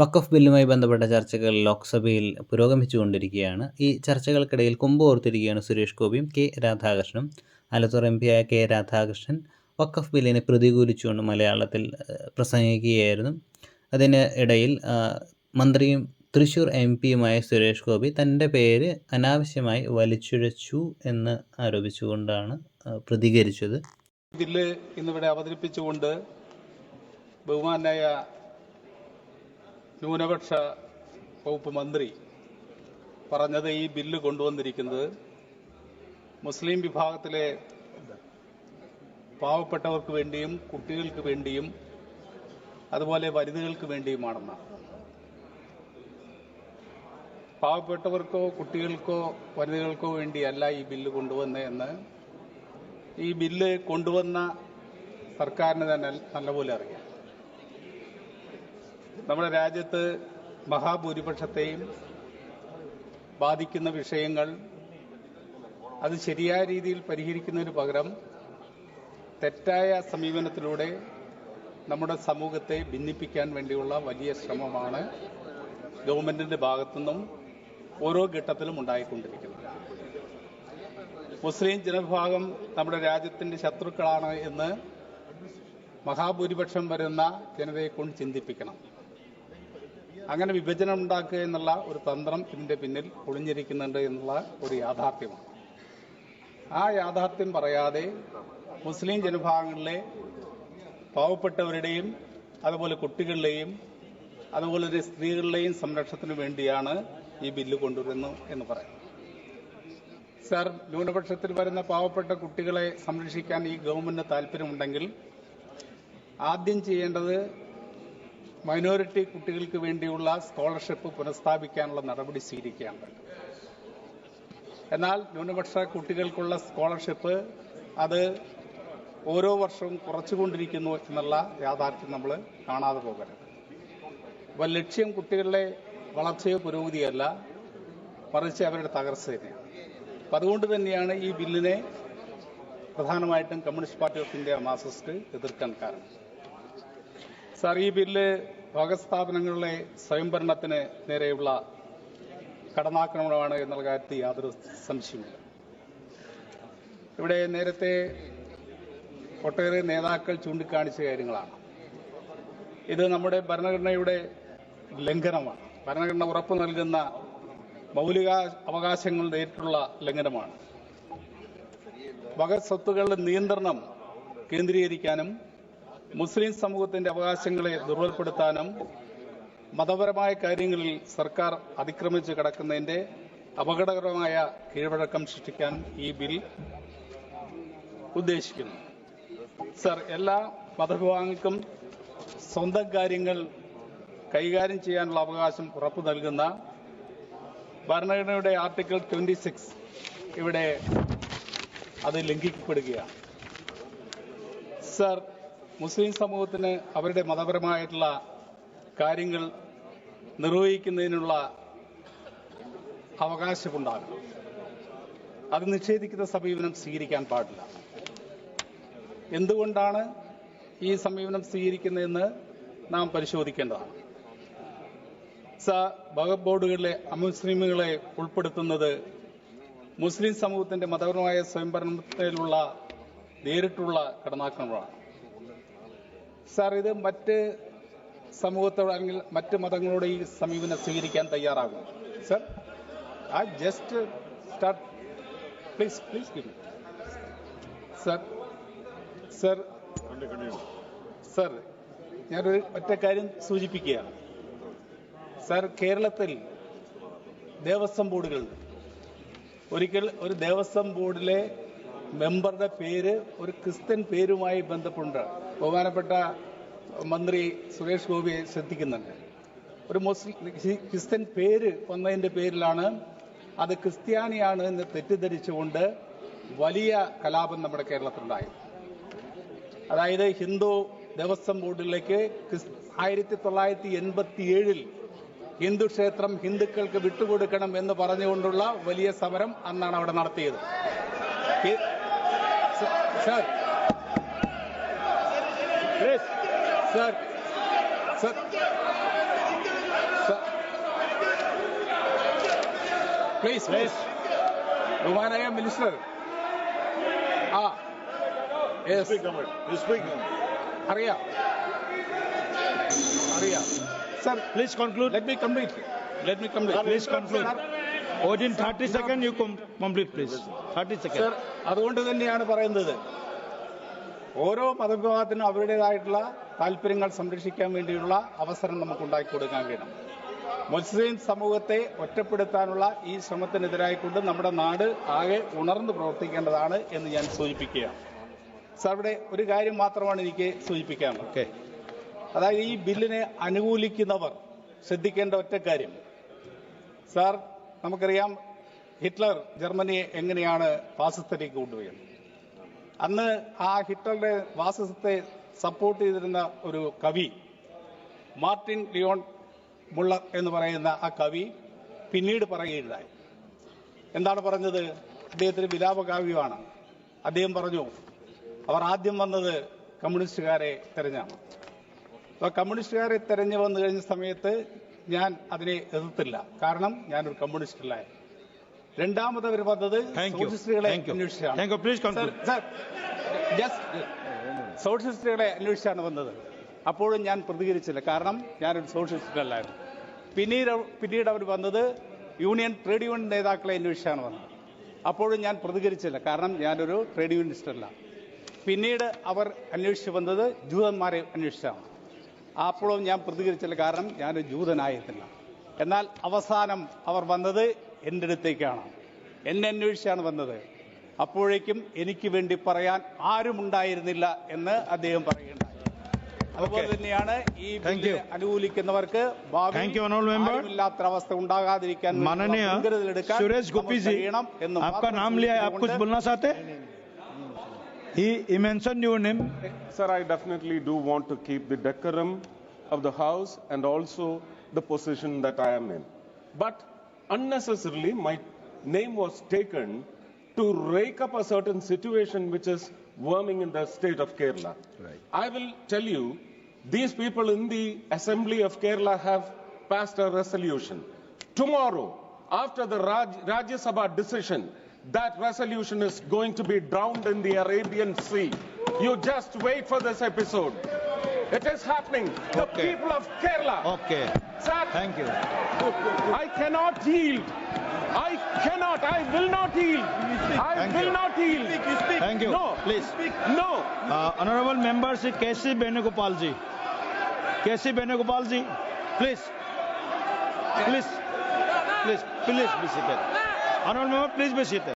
വഖഫ് ബില്ലുമായി ബന്ധപ്പെട്ട ചർച്ചകൾ ലോക്സഭയിൽ പുരോഗമിച്ചുകൊണ്ടിരിക്കുകയാണ്. ഈ ചർച്ചകൾക്കിടയിൽ കൊമ്പോർത്തിരിക്കുകയാണ് സുരേഷ് ഗോപിയും കെ രാധാകൃഷ്ണനും. ആലത്തൂർ എം പിയായ കെ രാധാകൃഷ്ണൻ വഖഫ് ബില്ലിനെ പ്രതികൂലിച്ചുകൊണ്ട് മലയാളത്തിൽ പ്രസംഗിക്കുകയായിരുന്നു. അതിന് ഇടയിൽ മന്ത്രിയും തൃശൂർ എം പിയുമായ സുരേഷ് ഗോപി തന്റെ പേര് അനാവശ്യമായി വലിച്ചുഴച്ചു എന്ന് ആരോപിച്ചുകൊണ്ടാണ് പ്രതികരിച്ചത്. ബില്ല് ഇന്നിവിടെ അവതരിപ്പിച്ചുകൊണ്ട് ബഹുമാനായ ന്യൂനപക്ഷ വകുപ്പ് മന്ത്രി പറഞ്ഞത് ഈ ബില്ല് കൊണ്ടുവന്നിരിക്കുന്നത് മുസ്ലിം വിഭാഗത്തിലെ പാവപ്പെട്ടവർക്ക് വേണ്ടിയും കുട്ടികൾക്ക് വേണ്ടിയും അതുപോലെ വനിതകൾക്ക് വേണ്ടിയുമാണെന്നാണ്. പാവപ്പെട്ടവർക്കോ കുട്ടികൾക്കോ വനിതകൾക്കോ വേണ്ടിയല്ല ഈ ബില്ല് കൊണ്ടുവന്നതെന്ന് ഈ ബില്ല് കൊണ്ടുവന്ന സർക്കാരിന് തന്നെ നല്ലപോലെ അറിയാം. നമ്മുടെ രാജ്യത്ത് മഹാഭൂരിപക്ഷത്തെയും ബാധിക്കുന്ന വിഷയങ്ങൾ അത് ശരിയായ രീതിയിൽ പരിഹരിക്കുന്നതിന് പകരം തെറ്റായ സമീപനത്തിലൂടെ നമ്മുടെ സമൂഹത്തെ ഭിന്നിപ്പിക്കാൻ വേണ്ടിയുള്ള വലിയ ശ്രമമാണ് ഗവൺമെന്റിന്റെ ഭാഗത്തുനിന്നും ഓരോ ഘട്ടത്തിലും ഉണ്ടായിക്കൊണ്ടിരിക്കുന്നത്. മുസ്ലിം ജനവിഭാഗം നമ്മുടെ രാജ്യത്തിന്റെ ശത്രുക്കളാണ് എന്ന് മഹാഭൂരിപക്ഷം വരുന്ന ജനതയെ കൊണ്ട് ചിന്തിപ്പിക്കണം. അങ്ങനെ വിഭജനം ഉണ്ടാക്കുക എന്നുള്ള ഒരു തന്ത്രം ഇതിന്റെ പിന്നിൽ ഒളിഞ്ഞിരിക്കുന്നുണ്ട് എന്നുള്ള ഒരു യാഥാർത്ഥ്യമാണ്. ആ യാഥാർത്ഥ്യം പറയാതെ മുസ്ലിം ജനവിഭാഗങ്ങളിലെ പാവപ്പെട്ടവരുടെയും അതുപോലെ കുട്ടികളുടെയും അതുപോലെ തന്നെ സ്ത്രീകളുടെയും സംരക്ഷണത്തിന് വേണ്ടിയാണ് ഈ ബില്ല് കൊണ്ടുവരുന്നു എന്ന് പറയാം. സർ ന്യൂനപക്ഷത്തിൽ വരുന്ന പാവപ്പെട്ട കുട്ടികളെ സംരക്ഷിക്കാൻ ഈ ഗവൺമെന്റിന് താല്പര്യമുണ്ടെങ്കിൽ ആദ്യം ചെയ്യേണ്ടത് മൈനോറിറ്റി കുട്ടികൾക്ക് വേണ്ടിയുള്ള സ്കോളർഷിപ്പ് പുനഃസ്ഥാപിക്കാനുള്ള നടപടി സ്വീകരിക്കുകയാണ്. എന്നാൽ ന്യൂനപക്ഷ കുട്ടികൾക്കുള്ള സ്കോളർഷിപ്പ് അത് ഓരോ വർഷവും കുറച്ചുകൊണ്ടിരിക്കുന്നു എന്നുള്ള യാഥാർത്ഥ്യം നമ്മൾ കാണാതെ പോകരുത്. അപ്പോൾ ലക്ഷ്യം കുട്ടികളുടെ വളർച്ചയോ പുരോഗതിയല്ല മറിച്ച് അവരുടെ തകർച്ച തന്നെയാണ്. അപ്പം അതുകൊണ്ട് തന്നെയാണ് ഈ ബില്ലിനെ പ്രധാനമായിട്ടും communist party of India Marxist എതിർക്കാൻ കാരണം. സാർ ഈ ബില്ല് ഭഗസ്ഥാപനങ്ങളിലെ സ്വയംഭരണത്തിന് നേരെയുള്ള കടന്നാക്രമണമാണ് എന്നുള്ള കാര്യത്തിൽ യാതൊരു സംശയമില്ല ഇവിടെ നേരത്തെ ഒട്ടേറെ നേതാക്കൾ ചൂണ്ടിക്കാണിച്ച കാര്യങ്ങളാണ്. ഇത് നമ്മുടെ ഭരണഘടനയുടെ ലംഘനമാണ്. ഭരണഘടന ഉറപ്പു നൽകുന്ന മൗലിക അവകാശങ്ങൾ നേരിട്ടുള്ള ലംഘനമാണ്. വകസ്വത്തുകളുടെ നിയന്ത്രണം കേന്ദ്രീകരിക്കാനും മുസ്ലിം സമൂഹത്തിന്റെ അവകാശങ്ങളെ ദുർബലപ്പെടുത്താനും മതപരമായ കാര്യങ്ങളിൽ സർക്കാർ അതിക്രമിച്ച് കിടക്കുന്നതിന്റെ അപകടകരമായ കീഴ്വഴക്കം സൃഷ്ടിക്കാൻ ഈ ബിൽ ഉദ്ദേശിക്കുന്നു. സർ എല്ലാ മതവിഭാഗങ്ങൾക്കും സ്വന്തം കാര്യങ്ങൾ കൈകാര്യം ചെയ്യാനുള്ള അവകാശം ഉറപ്പു നൽകുന്ന ഭരണഘടനയുടെ ആർട്ടിക്കിൾ ട്വന്റി സിക്സ് ഇവിടെ അത് ലംഘിക്കപ്പെടുകയാണ്. സർ മുസ്ലിം സമൂഹത്തിന് അവരുടെ മതപരമായിട്ടുള്ള കാര്യങ്ങൾ നിർവഹിക്കുന്നതിനുള്ള അവകാശമുണ്ടാകും അത് നിഷേധിക്കുന്ന സമീപനം സ്വീകരിക്കാൻ പാടില്ല. എന്തുകൊണ്ടാണ് ഈ സമീപനം സ്വീകരിക്കുന്നതെന്ന് നാം പരിശോധിക്കേണ്ടതാണ്. സ വഖഫ് ബോർഡുകളിലെ അമുസ്ലിമുകളെ ഉൾപ്പെടുത്തുന്നത് മുസ്ലിം സമൂഹത്തിന്റെ മതപരമായ സ്വയംഭരണത്തിലുള്ള നേരിട്ടുള്ള കടന്നാക്രമണമാണ് സാർ ഇത് മറ്റ് സമൂഹത്തോട് അല്ലെങ്കിൽ മറ്റ് മതങ്ങളോട് ഈ സമീപനം സ്വീകരിക്കാൻ തയ്യാറാകും. സർ ആ just start please please give sir sir sir ഞാനൊരു ഒറ്റ കാര്യം സൂചിപ്പിക്കുകയാണ്. സർ കേരളത്തിൽ ദേവസ്വം ബോർഡുകൾ. ഒരിക്കൽ ഒരു ദേവസ്വം ബോർഡിലെ മെമ്പറുടെ പേര് ഒരു ക്രിസ്ത്യൻ പേരുമായി ബന്ധപ്പെട്ട് ബഹുമാനപ്പെട്ട മന്ത്രി സുരേഷ് ഗോപിയെ ശ്രദ്ധിക്കുന്നുണ്ട്. ഒരു മുസ്ലിം ക്രിസ്ത്യൻ പേര് വന്നതിന്റെ പേരിലാണ് അത് ക്രിസ്ത്യാനിയാണ് എന്ന് തെറ്റിദ്ധരിച്ചുകൊണ്ട് വലിയ കലാപം നമ്മുടെ കേരളത്തിലുണ്ടായി അതായത് ഹിന്ദു ദേവസ്വം ബോർഡിലേക്ക് ആയിരത്തി തൊള്ളായിരത്തി എൺപത്തി ഏഴിൽ ഹിന്ദു ക്ഷേത്രം ഹിന്ദുക്കൾക്ക് വിട്ടുകൊടുക്കണം എന്ന് പറഞ്ഞുകൊണ്ടുള്ള വലിയ സമരം അന്നാണ് അവിടെ നടത്തിയത്. Sir. Sir. Sir. Please, please. Roman, I am minister. Ah. Yes. You speak Tamil. You speak Tamil. Hurry up. Hurry up. Sir, please conclude. Let me complete. Let me complete. Sir, please conclude. Within 30 seconds you complete, please. 30 seconds. Sir, അതുകൊണ്ട് തന്നെയാണ് പറയുന്നത് ഓരോ മതവിഭാഗത്തിനും അവരുടേതായിട്ടുള്ള താല്പര്യങ്ങൾ സംരക്ഷിക്കാൻ വേണ്ടിയുള്ള അവസരം നമുക്ക് ഉണ്ടാക്കി കൊടുക്കാൻ കഴിയണം. മുസ്ലിം സമൂഹത്തെ ഒറ്റപ്പെടുത്താനുള്ള ഈ ശ്രമത്തിനെതിരായിക്കൊണ്ട് നമ്മുടെ നാട് ആകെ ഉണർന്നു പ്രവർത്തിക്കേണ്ടതാണ് എന്ന് ഞാൻ സൂചിപ്പിക്കുകയാണ്. സാർ ഇവിടെ ഒരു കാര്യം മാത്രമാണ് എനിക്ക് സൂചിപ്പിക്കാനുള്ളത്. ഓക്കെ. അതായത് ഈ ബില്ലിനെ അനുകൂലിക്കുന്നവർ ശ്രദ്ധിക്കേണ്ട ഒറ്റ കാര്യം. സാർ നമുക്കറിയാം ഹിറ്റ്ലർ ജർമ്മനിയെ എങ്ങനെയാണ് ഫാസിസത്തിലേക്ക് കൊണ്ടുപോയത്? അന്ന് ആ ഹിറ്റ്ലറുടെ ഫാസിസത്തെ സപ്പോർട്ട് ചെയ്തിരുന്ന ഒരു കവി മാർട്ടിൻ ലിയോൺ മുള്ള എന്ന് പറയുന്ന ആ കവി പിന്നീട് പറയുകയുണ്ടായി. എന്താണ് പറഞ്ഞത്? അദ്ദേഹത്തിന് വിലാപകാവ്യമാണ്. അദ്ദേഹം പറഞ്ഞു അവർ ആദ്യം വന്നത് കമ്മ്യൂണിസ്റ്റുകാരെ തെരഞ്ഞാണ്. അപ്പോൾ കമ്മ്യൂണിസ്റ്റുകാരെ തെരഞ്ഞു വന്നു കഴിഞ്ഞ സമയത്ത് ഞാൻ അതിനെ എതിർത്തില്ല. കാരണം ഞാനൊരു കമ്മ്യൂണിസ്റ്റ് അല്ല രണ്ടാമത് അവർ വന്നത്. സോഷ്യലിസ്റ്റുകളെ. അന്വേഷിച്ചാണ് സോഷ്യലിസ്റ്റുകളെ അന്വേഷിച്ചാണ് വന്നത്. അപ്പോഴും ഞാൻ പ്രതികരിച്ചില്ല. കാരണം ഞാനൊരു സോഷ്യലിസ്റ്റ് അല്ലായിരുന്നു പിന്നീട് പിന്നീട് അവർ വന്നത് യൂണിയൻ ട്രേഡ് യൂണിയൻ നേതാക്കളെ അന്വേഷിച്ചാണ് വന്നത്. അപ്പോഴും ഞാൻ പ്രതികരിച്ചില്ല. കാരണം ഞാനൊരു ട്രേഡ് യൂണിയനിസ്റ്റല്ല പിന്നീട് അവർ അന്വേഷിച്ച് വന്നത് ജൂതന്മാരെ അന്വേഷിച്ചാണ്. അപ്പോഴും ഞാൻ പ്രതികരിച്ചില്ല. കാരണം ഞാനൊരു ജൂതനായിരുന്നില്ല എന്നാൽ അവസാനം അവർ വന്നത് എന്റെ അടുത്തേക്കാണ്. എന്നെ അന്വേഷിച്ചാണ് വന്നത്. അപ്പോഴേക്കും എനിക്ക് വേണ്ടി പറയാൻ ആരുമുണ്ടായിരുന്നില്ല എന്ന് അദ്ദേഹം പറയുന്നുണ്ട് അതുപോലെ തന്നെയാണ് ഈ ബില്ല് അനുകൂലിക്കുന്നവർക്ക് അവസ്ഥ ഉണ്ടാകാതിരിക്കാൻ Suresh He, he mentioned your name. Sir, I definitely do want to keep the decorum of the house and also the position that I am in. But unnecessarily, my name was taken to rake up a certain situation which is worming in the state of Kerala. Right. I will tell you, these people in the Assembly of Kerala have passed a resolution. Tomorrow, after the Raj, Rajya Sabha decision, that resolution is going to be drowned in the Arabian Sea. You just wait for this episode. It is happening. The Okay. people of Kerala. okay Sir, thank you I cannot yield. I cannot. I will not yield. I Thank will you. not yield. thank you No. please Speak. No. uh, honorable member Sri KC Benugopal ji KC Benugopal ji please please please please be seated honorable member please be seated